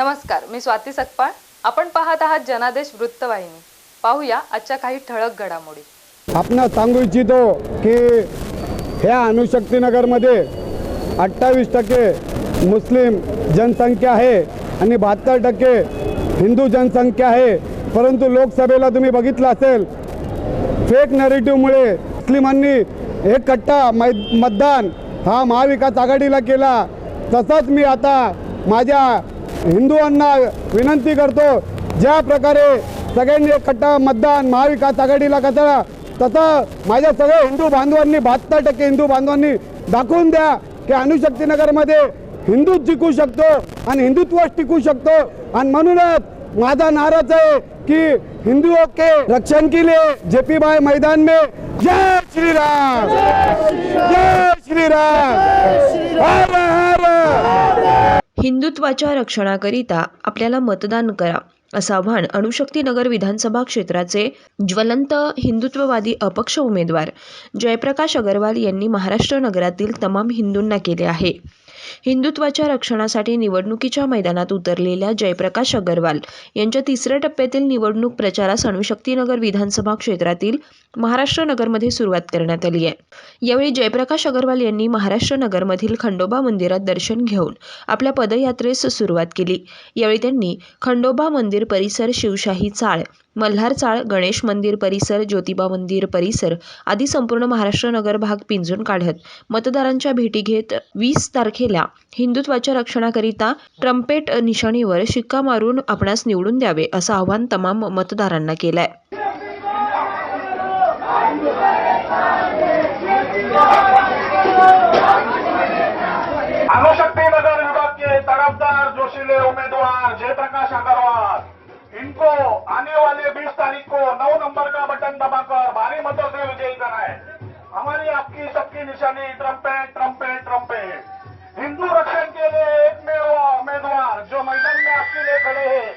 नमस्कार मी स्वाती सकपाळ. आपण पाहत आहात जनादेश वृत्तवाहिनी. पाहूया आजच्या काही ठळक घडामोडी. आपण सांगू इच्छितो की ह्या अणुशक्तीनगरमध्ये अठ्ठावीस टक्के मुस्लिम जनसंख्या आहे आणि बहात्तर टक्के हिंदू जनसंख्या आहे. परंतु लोकसभेला तुम्ही बघितलं असेल फेक नरेटिव्हमुळे मुस्लिमांनी एक कट्टा मै मतदान हा महाविकास आघाडीला केला. तसंच मी आता माझ्या हिंदूंना विनंती करतो ज्या प्रकारे सगळ्यांनी कट्टा मतदान महाविकास आघाडीला कचरा तसं माझ्या सगळ्या हिंदू बांधवांनी बहात्तर टक्के हिंदू बांधवांनी दाखवून द्या की अणुशक्तीनगरमध्ये हिंदूच जिंकू शकतो आणि हिंदुत्वच टिकू शकतो. आणि म्हणूनच माझा नाराज आहे की हिंदुओं के रक्षण के लिए जेपी बाय मैदान में. जय श्री राम जय श्री राम हिंदुत्वाच्या रक्षणाकरिता आपल्याला मतदान करा असं आव्हान अणुशक्तीनगर विधानसभा क्षेत्राचे ज्वलंत हिंदुत्ववादी अपक्ष उमेदवार जयप्रकाश अगरवाल यांनी महाराष्ट्र नगरातील तमाम हिंदूंना केले आहे. हिंदुत्वाच्या रक्षणासाठी निवडणुकीच्या मैदानात उतरलेल्या जयप्रकाश अगरवाल यांच्या तिसऱ्या टप्प्यातील निवडणूक प्रचारास अणुशक्तीनगर विधानसभा क्षेत्रातील महाराष्ट्र नगरमध्ये सुरुवात करण्यात आली आहे. यावेळी जयप्रकाश अगरवाल यांनी महाराष्ट्र नगरमधील खंडोबा मंदिरात दर्शन घेऊन आपल्या पदयात्रेस सुरुवात केली. यावेळी त्यांनी खंडोबा मंदिर परिसर शिवशाही चाळ मल्हार चाळ गणेश मंदिर परिसर ज्योतिबा मंदिर परिसर आदी संपूर्ण महाराष्ट्र नगर भाग पिंजून काढत मतदारांच्या भेटी घेत वीस तारखेला हिंदुत्वाच्या रक्षणाकरिता ट्रम्पेट निशाणीवर शिक्का मारून आपणास निवडून द्यावे असं आवाहन तमाम मतदारांना केलं आहे अणुशक्ति नगर विभाग के तरफदार जोशीले उम्मीदवार जयप्रकाश अग्रवाल. इनको आने वाले 20 तारीख को नौ नंबर का बटन दबाकर भारी मतों से विजयी करना है हमारी आपकी सबकी निशानी ट्रम्पेट ट्रम्पेट ट्रम्पेट. हिंदू रक्षण के लिए एक में एकमेव उम्मीदवार जो मैदान में आपके लिए खड़े हैं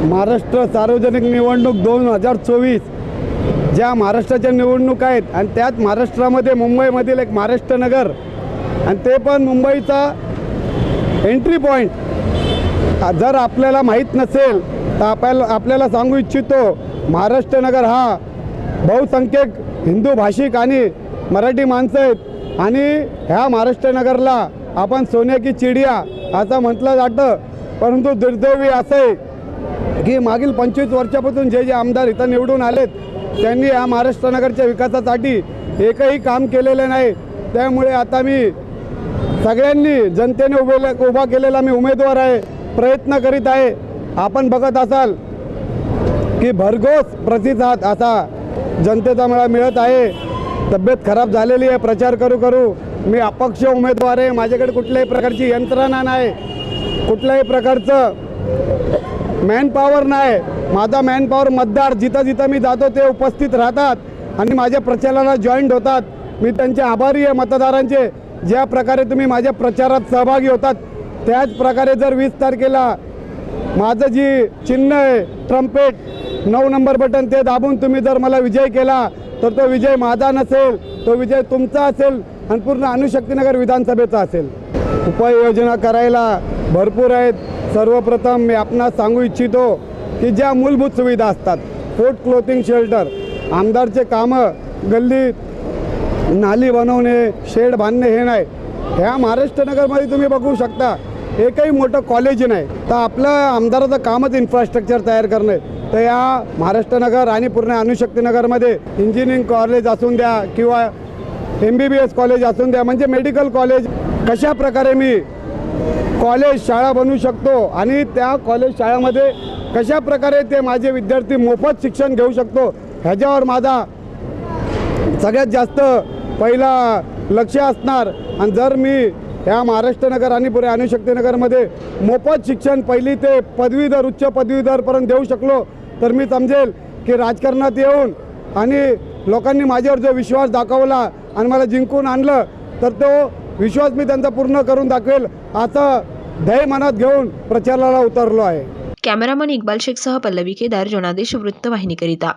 महाराष्ट्र सार्वजनिक निवडणूक दोन हजार चोवीस. ज्या महाराष्ट्राच्या निवडणूक आहेत आणि त्यात महाराष्ट्रामध्ये मुंबईमधील एक महाराष्ट्र नगर आणि ते पण मुंबईचा एंट्री पॉईंट जर आपल्याला माहीत नसेल तर आपल्याला आपल्याला सांगू इच्छितो महाराष्ट्र नगर हा बहुसंख्यक हिंदू भाषिक आणि मराठी माणसं आहेत. आणि ह्या महाराष्ट्र नगरला आपण सोन्या की चिडिया असं म्हटलं जातं. परंतु दुर्दैवी असं आहे की मागील पंचवीस वर्षापासून जे जे आमदार इथं निवडून आलेत त्यांनी या महाराष्ट्र नगरच्या विकासासाठी एकही काम केलेलं नाही. त्यामुळे आता मी सगळ्यांनी जनतेने उभे उभा केलेला मी उमेदवार आहे प्रयत्न करीत आहे. आपण बघत असाल की भरघोस प्रतिसाद असा जनतेचा मला मिळत आहे. तब्येत खराब झालेली आहे प्रचार करू करू. मी अपक्ष उमेदवार आहे माझ्याकडे कुठल्याही प्रकारची यंत्रणा नाही. कुठल्याही प्रकारचं मॅनपॉवर नाही माझा मॅनपॉवर मतदार जिथं जिथं मी जातो ते उपस्थित राहतात आणि माझ्या प्रचाराला जॉईंट होतात. मी त्यांचे आभारी आहे मतदारांचे. ज्या प्रकारे तुम्ही माझ्या प्रचारात सहभागी होतात त्याच प्रकारे जर वीस तारखेला माझं जी चिन्ह आहे ट्रम्पेट नऊ नंबर बटन ते दाबून तुम्ही जर मला विजय केला तर तो विजय माझा नसेल तो विजय तुमचा असेल आणि पूर्ण अणुशक्तीनगर विधानसभेचा असेल. उपाययोजना करायला भरपूर आहेत. सर्वप्रथम मी आपणास सांगू इच्छितो की ज्या मूलभूत सुविधा असतात फूड क्लोथिंग शेल्टर आमदारचे कामं गल्लीत नाली बनवणे शेड बांधणे हे नाही. ह्या महाराष्ट्र नगरमध्ये तुम्ही बघू शकता एकही मोठं कॉलेज नाही. तर आपलं आमदाराचं कामच इन्फ्रास्ट्रक्चर तयार करणे. तर या महाराष्ट्र नगर आणि पूर्ण अणुशक्ती नगरमध्ये इंजिनिअरिंग कॉलेज असून द्या किंवा M B B S college असून द्या म्हणजे मेडिकल कॉलेज कशा प्रकारे मी कॉलेज शाळा बनवू शकतो आणि त्या कॉलेज शाळामध्ये कशा प्रकारे ते माझे विद्यार्थी मोफत शिक्षण घेऊ शकतो ह्याच्यावर माझा सगळ्यात जास्त पहिला लक्ष असणार. आणि जर मी ह्या महाराष्ट्र नगर आणि पुढे अणुशक्तीनगरमध्ये मोफत शिक्षण पहिली ते पदवीधर उच्च पदवीधरपर्यंत देऊ शकलो तर मी समजेल की राजकारणात येऊन आणि लोकांनी माझ्यावर जो विश्वास दाखवला आणि मला जिंकून आणलं तर तो विश्वास मी त्यांचा पूर्ण करून दाखवेल. असं ध्येय मनात घेऊन प्रचाराला उतरलो आहे. कॅमेरामन इक्बाल शेखसह पल्लवी केदार जनादेश वृत्तवाहिनीकरिता.